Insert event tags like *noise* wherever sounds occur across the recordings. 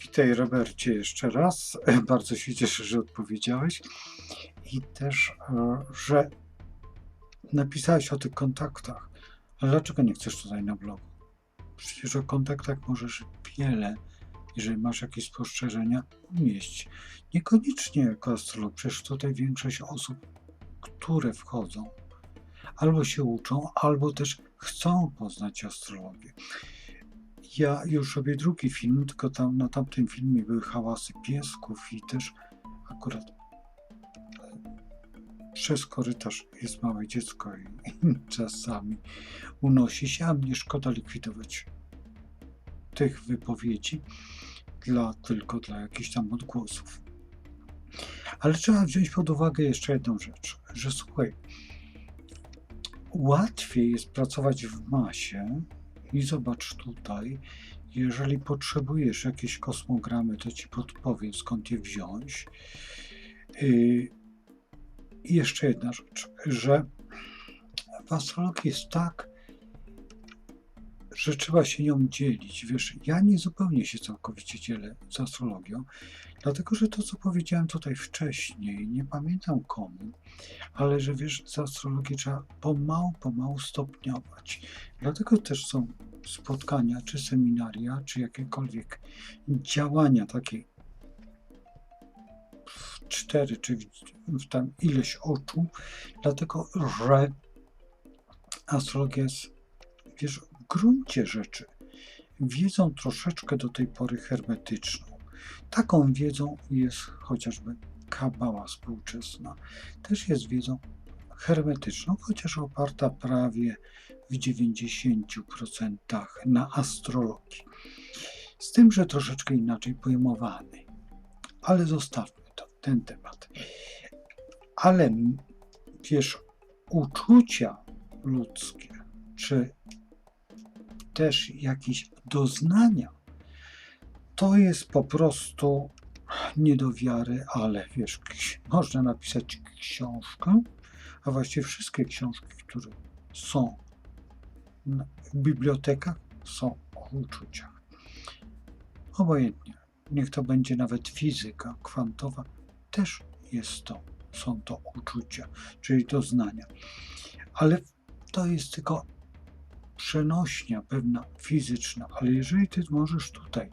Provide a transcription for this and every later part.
Witaj Robercie jeszcze raz. *laughs* Bardzo się cieszę, że odpowiedziałeś i też, e, że napisałeś o tych kontaktach. Ale dlaczego nie chcesz tutaj na blogu? Przecież o kontaktach możesz wiele, jeżeli masz jakieś spostrzeżenia, umieść. Niekoniecznie jako astrolog, przecież tutaj większość osób, które wchodzą, albo się uczą, albo też chcą poznać astrologię. Ja już robię drugi film, tylko tam na tamtym filmie były hałasy piesków i też akurat e, przez korytarz jest małe dziecko i *laughs* czasami unosi się, a mnie szkoda likwidować tych wypowiedzi dla, tylko dla jakichś tam odgłosów. Ale trzeba wziąć pod uwagę jeszcze jedną rzecz, że słuchaj, łatwiej jest pracować w masie i zobacz tutaj, jeżeli potrzebujesz jakieś kosmogramy, to ci podpowiem skąd je wziąć. Yy, I jeszcze jedna rzecz, że w astrologii jest tak, że trzeba się nią dzielić. Wiesz, ja nie zupełnie się całkowicie dzielę z astrologią, dlatego że to, co powiedziałem tutaj wcześniej, nie pamiętam komu, ale że wiesz, z astrologii trzeba pomału, pomału stopniować. Dlatego też są spotkania, czy seminaria, czy jakiekolwiek działania takie w cztery, czy w, tam ileś oczu, dlatego że astrologia jest, wiesz, gruncie rzeczy wiedzą troszeczkę do tej pory hermetyczną. Taką wiedzą jest chociażby kabała współczesna. Też jest wiedzą hermetyczną, chociaż oparta prawie w 90% na astrologii. Z tym, że troszeczkę inaczej pojmowany. Ale zostawmy to, ten temat. Ale wiesz, uczucia ludzkie, czy też jakieś doznania, to jest po prostu nie do wiary, ale wiesz, można napisać książkę, a właściwie wszystkie książki, które są w bibliotekach, są o uczuciach. Obojętnie, niech to będzie nawet fizyka kwantowa, też jest to, są to uczucia, czyli doznania. Ale to jest tylko przenośnia pewna fizyczna, ale jeżeli ty możesz tutaj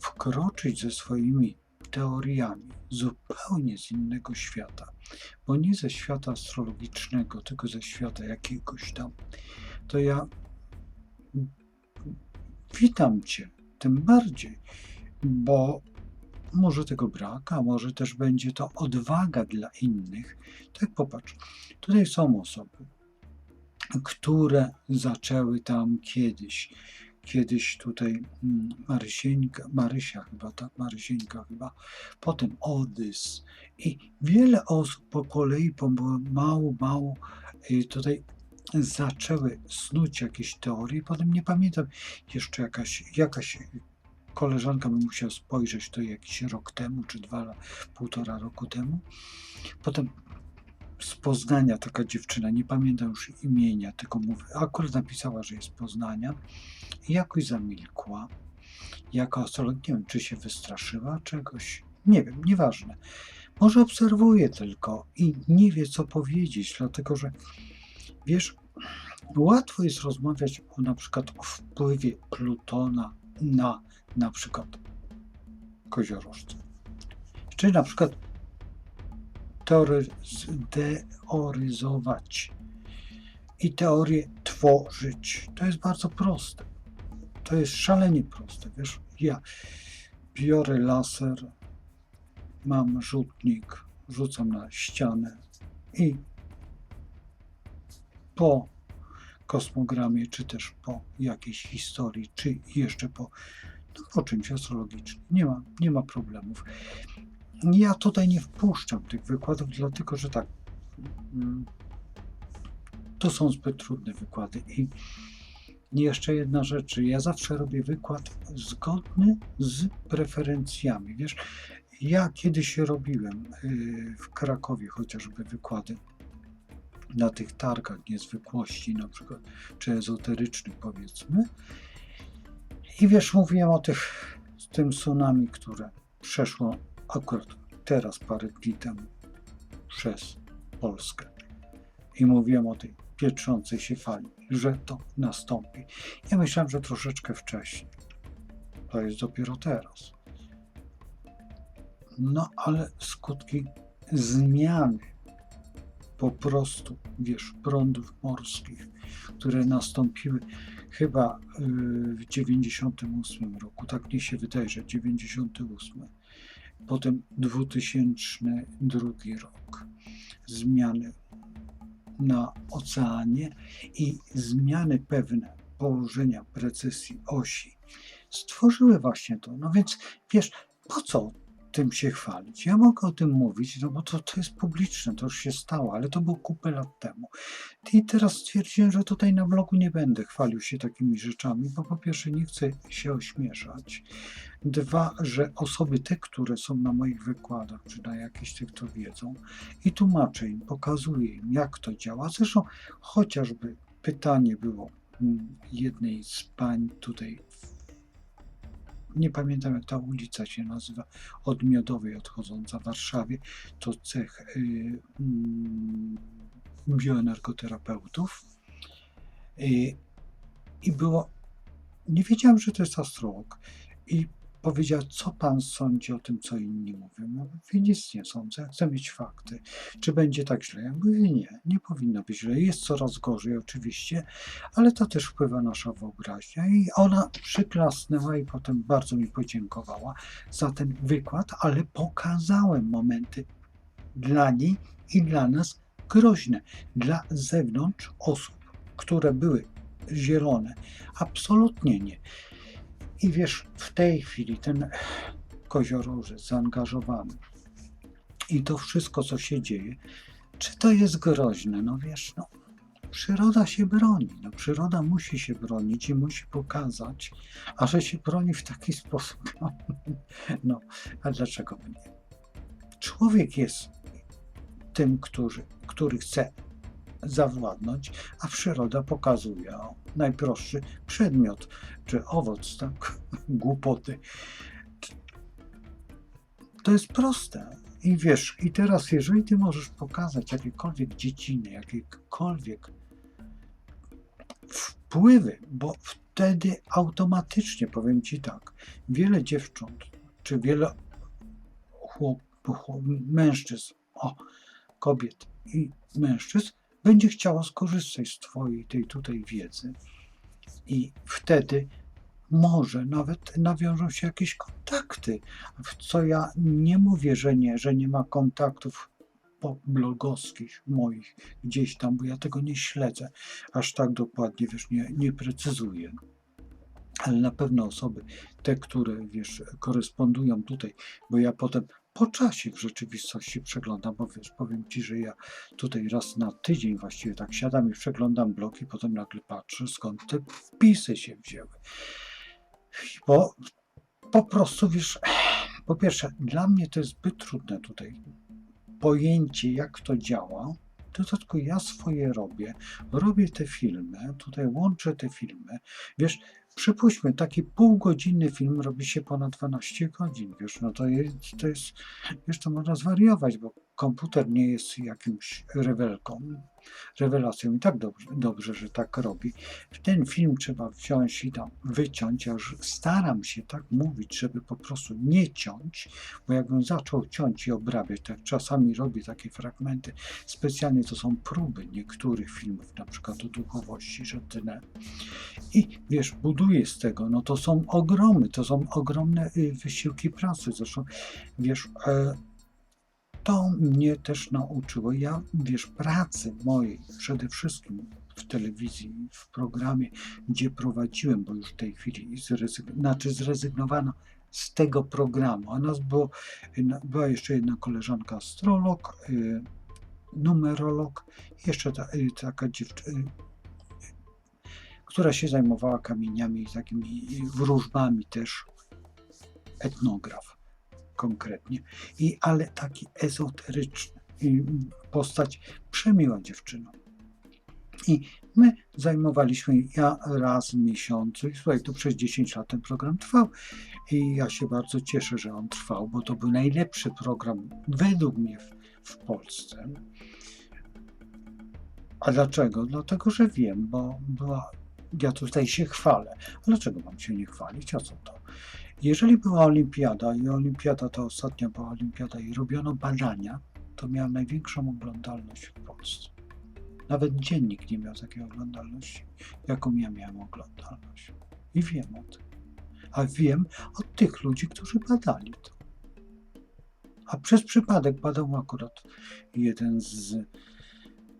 wkroczyć ze swoimi teoriami zupełnie z innego świata, bo nie ze świata astrologicznego, tylko ze świata jakiegoś tam, to ja witam Cię tym bardziej, bo może tego brak, a może też będzie to odwaga dla innych. Tak popatrz, tutaj są osoby, które zaczęły tam kiedyś, kiedyś tutaj mm, Marysieńka, Marysia chyba, tak, Marysieńka chyba, potem Odys i wiele osób po kolei, pomału, mało y, tutaj zaczęły snuć jakieś teorie, potem nie pamiętam, jeszcze jakaś, jakaś koleżanka by musiała spojrzeć to jakiś rok temu, czy dwa, półtora roku temu. Potem z Poznania taka dziewczyna, nie pamiętam już imienia, tylko mówię, akurat napisała, że jest z Poznania i jakoś zamilkła. Jako astrolog, nie wiem, czy się wystraszyła czegoś, nie wiem, nieważne. Może obserwuje tylko i nie wie, co powiedzieć, dlatego że wiesz, łatwo jest rozmawiać o na przykład o wpływie Plutona na na przykład koziorożce. Czy na przykład teoryzować i teorię tworzyć. To jest bardzo proste. To jest szalenie proste. Wiesz, ja biorę laser, mam rzutnik, rzucam na ścianę i po kosmogramie, czy też po jakiejś historii, czy jeszcze po, no, czymś astrologicznym. Nie ma, nie ma problemów. Ja tutaj nie wpuszczam tych wykładów, dlatego że tak, mm, to są zbyt trudne wykłady. I jeszcze jedna rzecz, ja zawsze robię wykład zgodny z preferencjami. Wiesz, ja kiedyś robiłem y, w Krakowie chociażby wykłady na tych targach niezwykłości, na przykład, czy ezoterycznych, powiedzmy. I wiesz, mówiłem o tych tym tsunami, które przeszło akurat teraz parę dni temu przez Polskę. I mówiłem o tej pietrzącej się fali, że to nastąpi. Ja myślałem, że troszeczkę wcześniej. To jest dopiero teraz. No ale skutki zmiany po prostu, wiesz, prądów morskich, które nastąpiły chyba yy, w 98 roku, tak mnie się wydaje, że 98. Potem 2002 rok. Zmiany na oceanie i zmiany pewne położenia precesji osi stworzyły właśnie to. No więc wiesz, po co tym się chwalić? Ja mogę o tym mówić, no bo to, to jest publiczne, to już się stało, ale to było kupę lat temu. I teraz stwierdziłem, że tutaj na blogu nie będę chwalił się takimi rzeczami, bo po pierwsze nie chcę się ośmieszać. Dwa, że osoby te, które są na moich wykładach, czy na jakichś tych, to wiedzą i tłumaczę im, pokazuję im, jak to działa. Zresztą chociażby pytanie było mm, jednej z pań tutaj, nie pamiętam jak ta ulica się nazywa, od Miodowej odchodząca w Warszawie, to cech y, mm, bioenergoterapeutów. Y, I było, nie wiedziałem, że to jest astrolog. I powiedział, co pan sądzi o tym, co inni mówią. Ja mówię, nic nie sądzę, chcę mieć fakty. Czy będzie tak źle? Ja mówię, nie, nie powinno być źle. Jest coraz gorzej oczywiście, ale to też wpływa nasza wyobraźnia. I ona przyklasnęła i potem bardzo mi podziękowała za ten wykład, ale pokazałem momenty dla niej i dla nas groźne. Dla zewnątrz osób, które były zielone. Absolutnie nie. I wiesz, w tej chwili ten koziorożec zaangażowany i to wszystko, co się dzieje, czy to jest groźne? No wiesz, no, przyroda się broni. No, przyroda musi się bronić i musi pokazać, a że się broni w taki *laughs* sposób. No, no a dlaczego by nie? Człowiek jest tym, który, który chce zawładnąć, a przyroda pokazuje najprostszy przedmiot, czy owoc, tak? *laughs* Głupoty. To jest proste. I wiesz, i teraz, jeżeli ty możesz pokazać jakiekolwiek dziedziny, jakiekolwiek wpływy, bo wtedy automatycznie, powiem ci tak, wiele dziewcząt, czy wiele chłop, chłop, mężczyzn, o, kobiet i mężczyzn, będzie chciała skorzystać z Twojej tej tutaj wiedzy i wtedy może nawet nawiążą się jakieś kontakty, w co ja nie mówię, że nie, że nie ma kontaktów blogowskich moich gdzieś tam, bo ja tego nie śledzę aż tak dokładnie, wiesz, nie, nie precyzuję. Ale na pewno osoby, te, które, wiesz, korespondują tutaj, bo ja potem po czasie w rzeczywistości przeglądam, bo wiesz, powiem Ci, że ja tutaj raz na tydzień właściwie tak siadam i przeglądam blog i potem nagle patrzę, skąd te wpisy się wzięły. Bo po prostu, wiesz, po pierwsze, dla mnie to jest zbyt trudne tutaj pojęcie, jak to działa. To tylko ja swoje robię, robię te filmy, tutaj łączę te filmy. Wiesz, przypuśćmy, taki półgodzinny film robi się ponad 12 godzin, wiesz, no to jest, to jest, wiesz, to można zwariować, bo komputer nie jest jakimś rewelką, rewelacją i tak dobrze, dobrze, że tak robi. Ten film trzeba wziąć i tam wyciąć, ja już staram się tak mówić, żeby po prostu nie ciąć, bo jakbym zaczął ciąć i obrabiać, tak czasami robię takie fragmenty, specjalnie to są próby niektórych filmów, na przykład o duchowości, że tyle. I wiesz, buduję z tego, no to są ogromy, to są ogromne y, wysiłki pracy. Zresztą, wiesz, e, to mnie też nauczyło. Ja, wiesz, pracy mojej przede wszystkim w telewizji, w programie, gdzie prowadziłem, bo już w tej chwili znaczy zrezygnowano z tego programu. A nas było, była jeszcze jedna koleżanka astrolog, y, numerolog, jeszcze ta, y, taka dziewczyna, która się zajmowała kamieniami i takimi wróżbami też, etnograf konkretnie, i, ale taki ezoteryczny postać przemiła dziewczyna. I My zajmowaliśmy, ja raz w miesiącu, i słuchaj, to przez 10 lat ten program trwał i ja się bardzo cieszę, że on trwał, bo to był najlepszy program według mnie w, w Polsce. A dlaczego? Dlatego, że wiem, bo była, ja tutaj się chwalę. A dlaczego mam się nie chwalić? A co to? Jeżeli była olimpiada i olimpiada to ostatnia była olimpiada i robiono badania, to miała największą oglądalność w Polsce. Nawet dziennik nie miał takiej oglądalności, jaką ja miałem oglądalność. I wiem o tym. A wiem od tych ludzi, którzy badali to. A przez przypadek badał akurat jeden z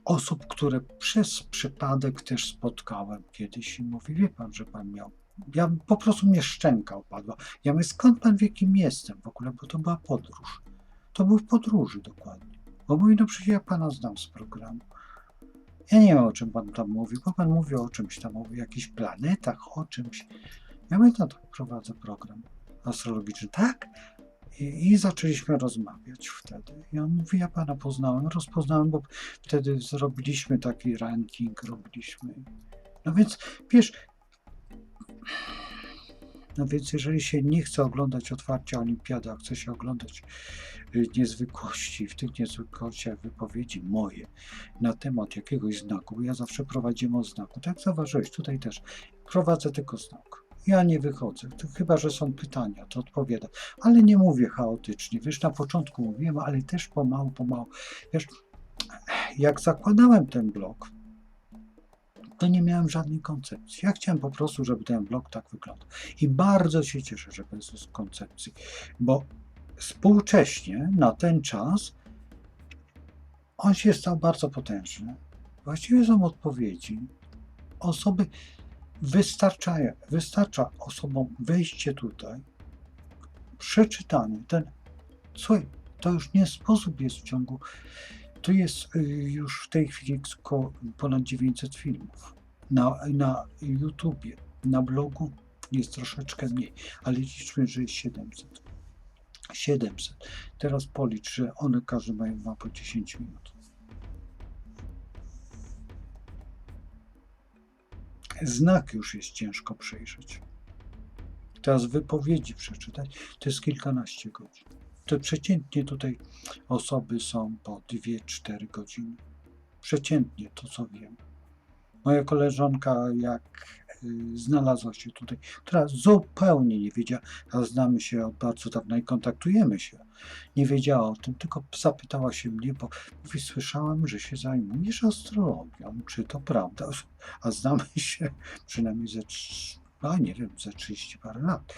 osób, które przez przypadek też spotkałem kiedyś i mówi, wie pan, że pan miał. Ja po prostu mnie szczęka opadła. Ja mówię, skąd pan wie, kim jestem w ogóle, bo to była podróż. To był w podróży dokładnie. Bo mówi, no przecież ja pana znam z programu. Ja nie wiem, o czym pan tam mówi, bo pan mówi o czymś tam, o jakichś planetach, o czymś. Ja mówię, no to prowadzę program astrologiczny. Tak? I, I zaczęliśmy rozmawiać wtedy. I on mówi, ja pana poznałem, rozpoznałem, bo wtedy zrobiliśmy taki ranking, robiliśmy. No więc, wiesz, no więc jeżeli się nie chce oglądać otwarcia olimpiady, a chce się oglądać y, niezwykłości, w tych niezwykłościach wypowiedzi moje na temat jakiegoś znaku, bo ja zawsze prowadziłem o znaku, tak zauważyłeś, tutaj też prowadzę tylko znak. Ja nie wychodzę, chyba, że są pytania, to odpowiadam, ale nie mówię chaotycznie, wiesz, na początku mówiłem, ale też pomału, pomału, wiesz, jak zakładałem ten blog, to nie miałem żadnej koncepcji. Ja chciałem po prostu, żeby ten blog tak wyglądał. I bardzo się cieszę, że bez koncepcji, bo współcześnie na ten czas on się stał bardzo potężny. Właściwie są odpowiedzi. Osoby wystarczają, wystarcza osobom wejście tutaj, przeczytanie. Ten, słuchaj, to już nie sposób jest w ciągu to jest y, już w tej chwili ponad 900 filmów. Na, na YouTubie, na blogu jest troszeczkę mniej, ale liczmy, że jest 700. 700. Teraz policz, że one każdy mają ma po 10 minut. Znak już jest ciężko przejrzeć. Teraz wypowiedzi przeczytać to jest kilkanaście godzin. To przeciętnie tutaj osoby są po 2-4 godziny. Przeciętnie to, co wiem. Moja koleżanka, jak y, znalazła się tutaj, która zupełnie nie wiedziała, a znamy się od bardzo dawna i kontaktujemy się, nie wiedziała o tym, tylko zapytała się mnie, bo mówi, słyszałam, że się zajmujesz astrologią, czy to prawda? A znamy się przynajmniej ze, a nie wiem, ze 30 parę lat.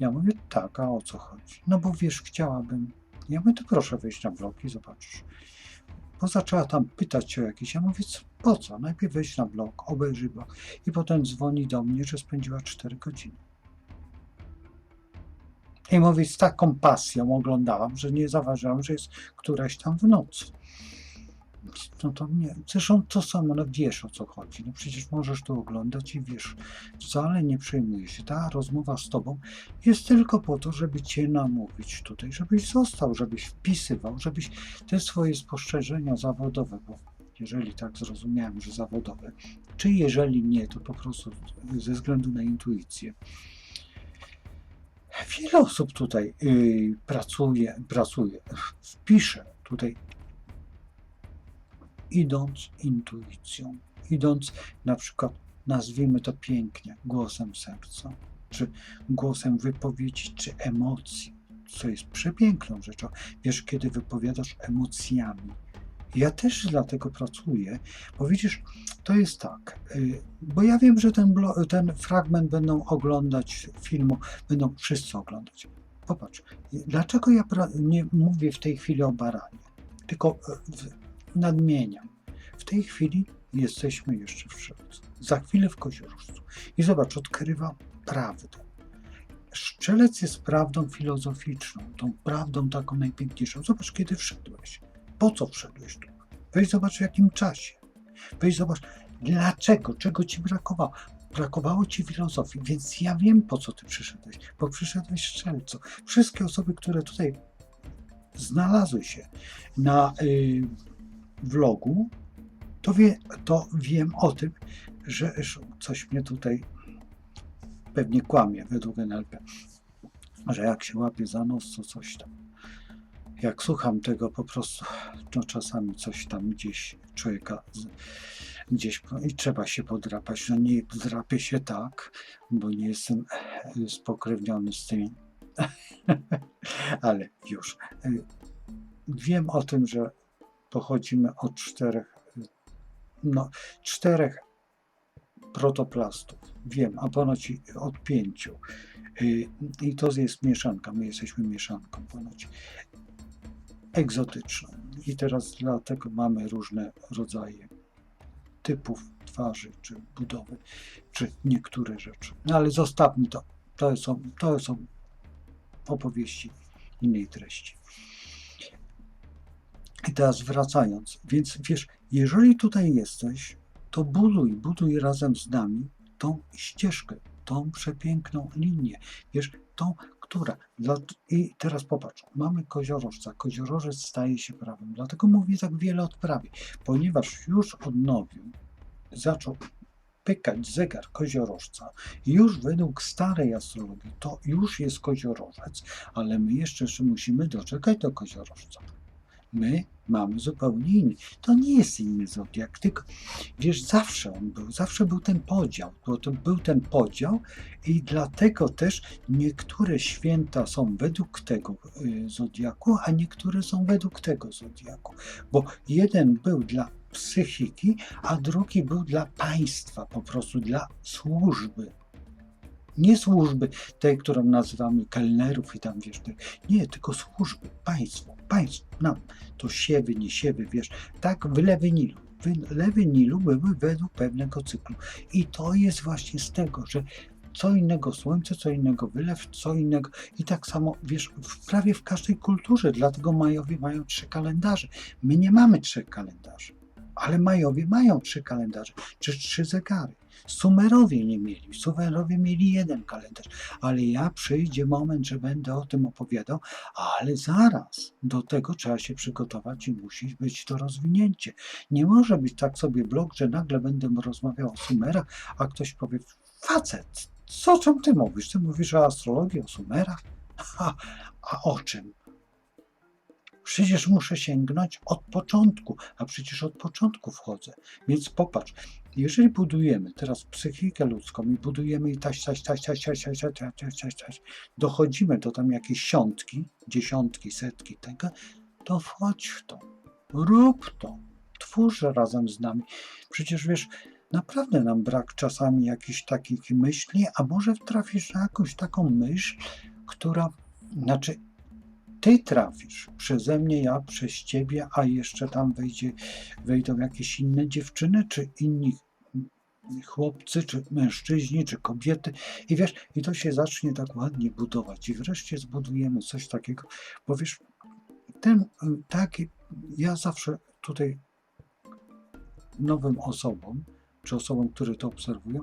Ja mówię, tak, a o co chodzi? No bo wiesz, chciałabym. Ja mówię, to proszę wejść na blog i zobaczysz. Bo zaczęła tam pytać o jakieś. Ja mówię, co, po co? Najpierw wejść na blog, obejrzyj blog. I potem dzwoni do mnie, że spędziła 4 godziny. I mówi, z taką pasją oglądałam, że nie zauważyłam, że jest któraś tam w nocy. No to nie. Zresztą to samo, no wiesz o co chodzi. No przecież możesz to oglądać i wiesz, wcale nie przejmuję się. Ta rozmowa z tobą jest tylko po to, żeby cię namówić tutaj, żebyś został, żebyś wpisywał, żebyś te swoje spostrzeżenia zawodowe, bo jeżeli tak zrozumiałem, że zawodowe, czy jeżeli nie, to po prostu ze względu na intuicję. Wiele osób tutaj yy, pracuje, pracuje, wpisze tutaj idąc intuicją, idąc na przykład, nazwijmy to pięknie, głosem serca, czy głosem wypowiedzi, czy emocji, co jest przepiękną rzeczą. Wiesz, kiedy wypowiadasz emocjami. Ja też dlatego pracuję, bo widzisz, to jest tak, y, bo ja wiem, że ten, ten fragment będą oglądać filmu, będą wszyscy oglądać. Popatrz, dlaczego ja nie mówię w tej chwili o baranie, tylko y, w- nadmieniam. W tej chwili jesteśmy jeszcze w Strzelcu. Za chwilę w Koziorożcu. I zobacz, odkrywa prawdę. Strzelec jest prawdą filozoficzną, tą prawdą taką najpiękniejszą. Zobacz, kiedy wszedłeś. Po co wszedłeś tu? Weź zobacz w jakim czasie. Weź zobacz, dlaczego, czego ci brakowało. Brakowało ci filozofii, więc ja wiem, po co ty przyszedłeś. Bo przyszedłeś strzelco. Wszystkie osoby, które tutaj znalazły się na y, vlogu, to, wie, to wiem o tym, że coś mnie tutaj pewnie kłamie według NLP, że jak się łapie za nos, to coś tam. Jak słucham tego, po prostu no czasami coś tam gdzieś człowieka z, gdzieś i trzeba się podrapać. No nie drapię się tak, bo nie jestem spokrewniony z tymi, *laughs* ale już. Wiem o tym, że pochodzimy od czterech, no, czterech protoplastów. Wiem, a ponoć od pięciu. Y, I to jest mieszanka. My jesteśmy mieszanką ponoć egzotyczną. I teraz dlatego mamy różne rodzaje typów twarzy, czy budowy, czy niektóre rzeczy. No ale zostawmy to. To są, to są opowieści innej treści. I teraz wracając, więc wiesz, jeżeli tutaj jesteś, to buduj, buduj razem z nami tą ścieżkę, tą przepiękną linię. Wiesz, tą, która. I teraz popatrz, mamy koziorożca. Koziorożec staje się prawym. Dlatego mówię tak wiele odprawi, ponieważ już odnowił, zaczął pykać zegar koziorożca. Już według starej astrologii to już jest koziorożec, ale my jeszcze musimy doczekać do koziorożca. My mamy zupełnie inny. To nie jest inny zodiak, tylko wiesz, zawsze on był, zawsze był ten podział, bo to był ten podział i dlatego też niektóre święta są według tego y, zodiaku, a niektóre są według tego zodiaku, bo jeden był dla psychiki, a drugi był dla państwa, po prostu dla służby. Nie służby tej, którą nazywamy kelnerów i tam wiesz, nie, tylko służby, państwo, państwo, nam, to siewy, nie siewy, wiesz, tak wylewy Nilu. Wylewy Nilu były według pewnego cyklu. I to jest właśnie z tego, że co innego słońce, co innego wylew, co innego. I tak samo, wiesz, w prawie w każdej kulturze, dlatego Majowie mają trzy kalendarze. My nie mamy trzech kalendarzy, ale Majowie mają trzy kalendarze, czy trzy zegary. Sumerowie nie mieli. Sumerowie mieli jeden kalendarz, ale ja przyjdzie moment, że będę o tym opowiadał, ale zaraz do tego trzeba się przygotować i musi być to rozwinięcie. Nie może być tak sobie blog, że nagle będę rozmawiał o Sumerach, a ktoś powie, facet, co czym ty mówisz? Ty mówisz o astrologii, o Sumerach? A o czym? Przecież muszę sięgnąć od początku, a przecież od początku wchodzę. Więc popatrz, jeżeli budujemy teraz psychikę ludzką i budujemy i taś, taś, taś, taś, taś, taś, taś, taś, taś, taś, dochodzimy do tam jakiejś siątki, dziesiątki, setki tego, to wchodź w to, rób to, twórz razem z nami. Przecież wiesz, naprawdę nam brak czasami jakichś takich myśli, a może trafisz na jakąś taką myśl, która, znaczy ty trafisz przeze mnie, ja przez ciebie, a jeszcze tam wejdzie, wejdą jakieś inne dziewczyny, czy inni chłopcy, czy mężczyźni, czy kobiety. I wiesz, i to się zacznie tak ładnie budować. I wreszcie zbudujemy coś takiego, bo wiesz, ten taki, ja zawsze tutaj nowym osobom, czy osobom, które to obserwują,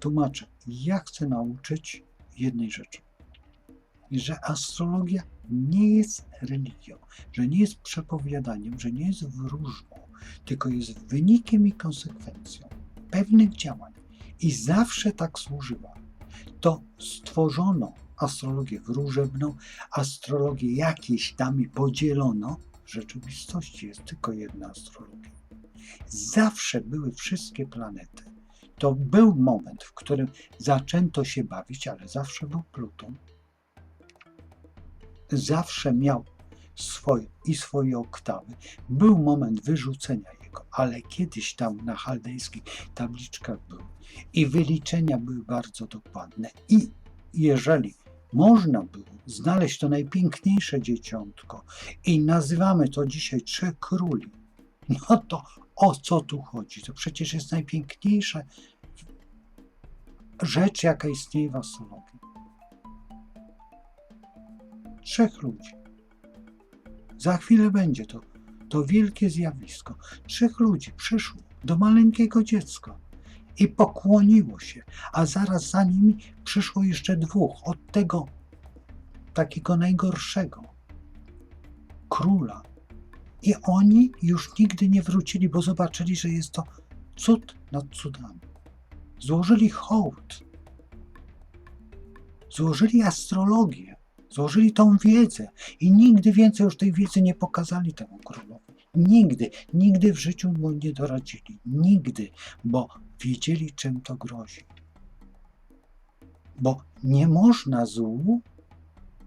tłumaczę, ja chcę nauczyć jednej rzeczy że astrologia nie jest religią, że nie jest przepowiadaniem, że nie jest wróżbą, tylko jest wynikiem i konsekwencją pewnych działań. I zawsze tak służyła. To stworzono astrologię wróżebną, astrologię jakieś tam i podzielono. W rzeczywistości jest tylko jedna astrologia. Zawsze były wszystkie planety. To był moment, w którym zaczęto się bawić, ale zawsze był Pluton, zawsze miał swoje i swoje oktawy. Był moment wyrzucenia jego, ale kiedyś tam na chaldejskich tabliczkach był i wyliczenia były bardzo dokładne. I jeżeli można było znaleźć to najpiękniejsze dzieciątko i nazywamy to dzisiaj Trzech Króli, no to o co tu chodzi? To przecież jest najpiękniejsza rzecz, jaka istnieje w astrologii trzech ludzi. Za chwilę będzie to, to wielkie zjawisko. Trzech ludzi przyszło do maleńkiego dziecka i pokłoniło się, a zaraz za nimi przyszło jeszcze dwóch od tego takiego najgorszego króla I oni już nigdy nie wrócili, bo zobaczyli, że jest to cud nad cudami. Złożyli hołd, złożyli astrologię, złożyli tą wiedzę i nigdy więcej już tej wiedzy nie pokazali temu królowi. Nigdy, nigdy w życiu mu nie doradzili. Nigdy, bo wiedzieli, czym to grozi. Bo nie można złu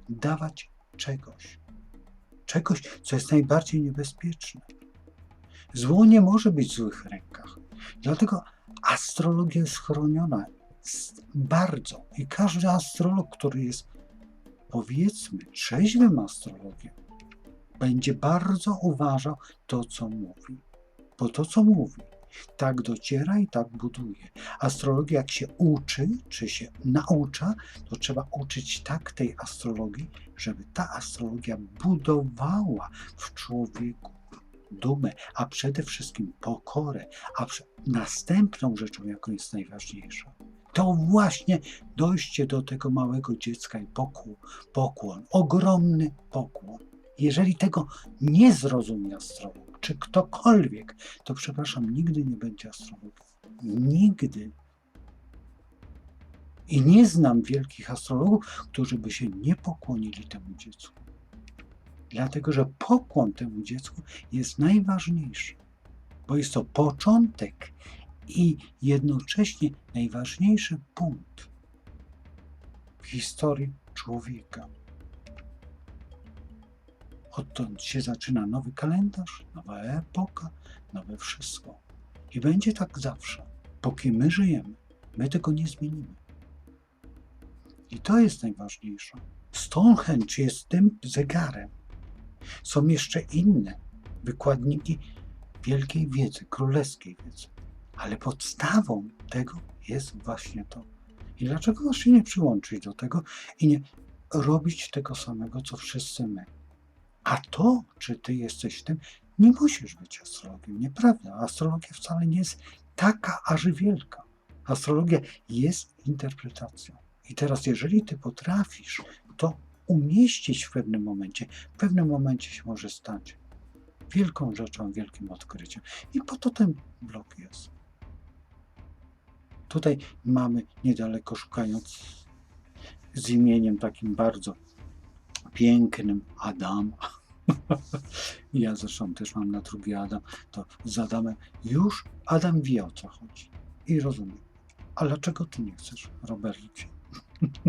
dawać czegoś. Czegoś, co jest najbardziej niebezpieczne. Zło nie może być w złych rękach. Dlatego astrologia jest chroniona bardzo. I każdy astrolog, który jest powiedzmy trzeźwym astrologiem, będzie bardzo uważał to, co mówi. Bo to, co mówi, tak dociera i tak buduje. Astrologia, jak się uczy, czy się naucza, to trzeba uczyć tak tej astrologii, żeby ta astrologia budowała w człowieku dumę, a przede wszystkim pokorę, a następną rzeczą, jaką jest najważniejsza, to właśnie dojście do tego małego dziecka i pokłon, pokłon ogromny pokłon. Jeżeli tego nie zrozumie astrolog, czy ktokolwiek, to przepraszam, nigdy nie będzie astrologiem. Nigdy. I nie znam wielkich astrologów, którzy by się nie pokłonili temu dziecku. Dlatego, że pokłon temu dziecku jest najważniejszy, bo jest to początek i jednocześnie najważniejszy punkt w historii człowieka. Odtąd się zaczyna nowy kalendarz, nowa epoka, nowe wszystko. I będzie tak zawsze, póki my żyjemy. My tego nie zmienimy. I to jest najważniejsze. Stonehenge jest tym zegarem. Są jeszcze inne wykładniki wielkiej wiedzy, królewskiej wiedzy. Ale podstawą tego jest właśnie to. I dlaczego właśnie nie przyłączyć do tego i nie robić tego samego, co wszyscy my? A to, czy ty jesteś tym, nie musisz być astrologiem. Nieprawda. Astrologia wcale nie jest taka aż wielka. Astrologia jest interpretacją. I teraz, jeżeli ty potrafisz to umieścić w pewnym momencie, w pewnym momencie się może stać wielką rzeczą, wielkim odkryciem. I po to ten blok jest. Tutaj mamy niedaleko szukając z imieniem takim bardzo pięknym Adam. *laughs* ja zresztą też mam na drugi Adam. To z Adamem już Adam wie o co chodzi i rozumie. A dlaczego ty nie chcesz, Robercie?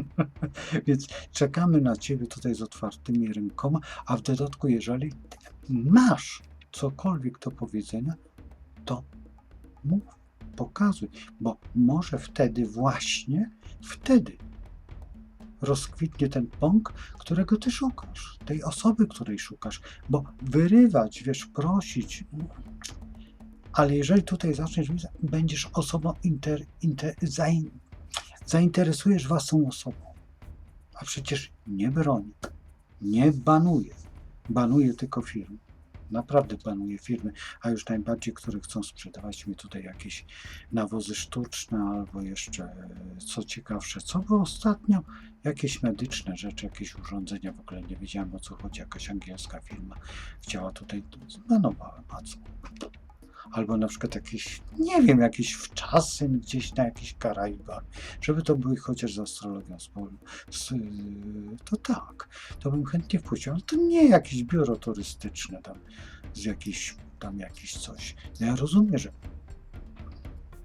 *laughs* Więc czekamy na ciebie tutaj z otwartymi rękoma, a w dodatku, jeżeli masz cokolwiek do powiedzenia, to mów, pokazuj, bo może wtedy właśnie, wtedy rozkwitnie ten pąk, którego ty szukasz, tej osoby, której szukasz, bo wyrywać, wiesz, prosić, ale jeżeli tutaj zaczniesz, będziesz osobą inter, inter, zain, zainteresujesz własną osobą, a przecież nie broni, nie banuje, banuje tylko firmy. Naprawdę banuje firmy, a już najbardziej, które chcą sprzedawać mi tutaj jakieś nawozy sztuczne albo jeszcze, e, co ciekawsze, co było ostatnio, jakieś medyczne rzeczy, jakieś urządzenia, w ogóle nie wiedziałem o co chodzi, jakaś angielska firma chciała tutaj, a co? Albo na przykład jakieś, nie wiem, jakieś wczasy gdzieś na jakichś Karaibach, żeby to były chociaż z astrologią wspólną, z, to tak, to bym chętnie wpuścił, ale to nie jakieś biuro turystyczne tam, z jakiś, tam jakiś coś. No ja rozumiem, że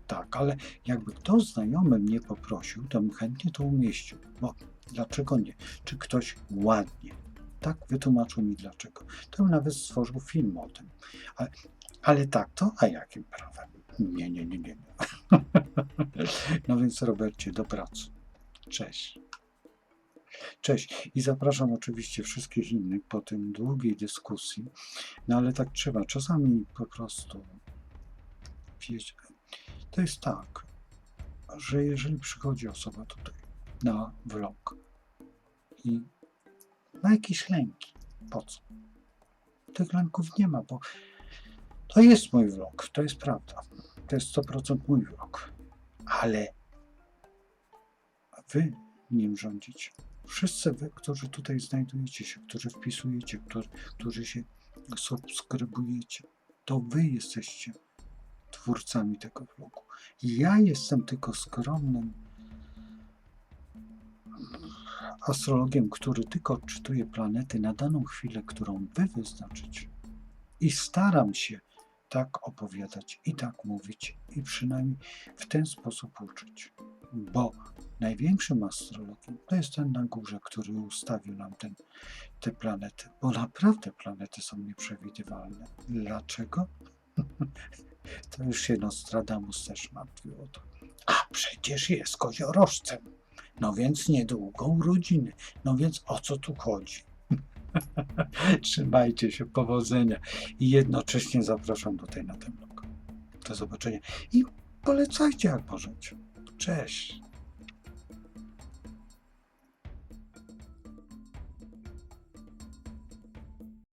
tak, ale jakby kto znajomy mnie poprosił, to bym chętnie to umieścił, bo dlaczego nie? Czy ktoś ładnie, tak wytłumaczył mi dlaczego. To bym nawet stworzył film o tym. Ale, ale tak, to a jakim prawem? Nie, nie, nie, nie. *laughs* No więc Robercie, do pracy. Cześć. Cześć i zapraszam oczywiście wszystkich innych po tym długiej dyskusji, no ale tak trzeba. Czasami po prostu wiecie, to jest tak, że jeżeli przychodzi osoba tutaj na vlog i ma jakieś lęki, po co? Tych lęków nie ma, bo to jest mój vlog, to jest prawda. To jest 100% mój vlog, ale wy nim rządzicie. Wszyscy wy, którzy tutaj znajdujecie się, którzy wpisujecie, którzy, którzy się subskrybujecie. To wy jesteście twórcami tego vlogu. Ja jestem tylko skromnym astrologiem, który tylko odczytuje planety na daną chwilę, którą wy wyznaczycie. I staram się tak opowiadać i tak mówić i przynajmniej w ten sposób uczyć. Bo największym astrologiem to jest ten na górze, który ustawił nam ten, te planety. Bo naprawdę planety są nieprzewidywalne. Dlaczego? *laughs* To już się Nostradamus też martwił o to. A przecież jest koziorożcem. No więc niedługo urodziny. No więc o co tu chodzi? *laughs* Trzymajcie się, powodzenia. I jednocześnie zapraszam tutaj na ten blog. Do zobaczenia. I polecajcie jak możecie. Cześć.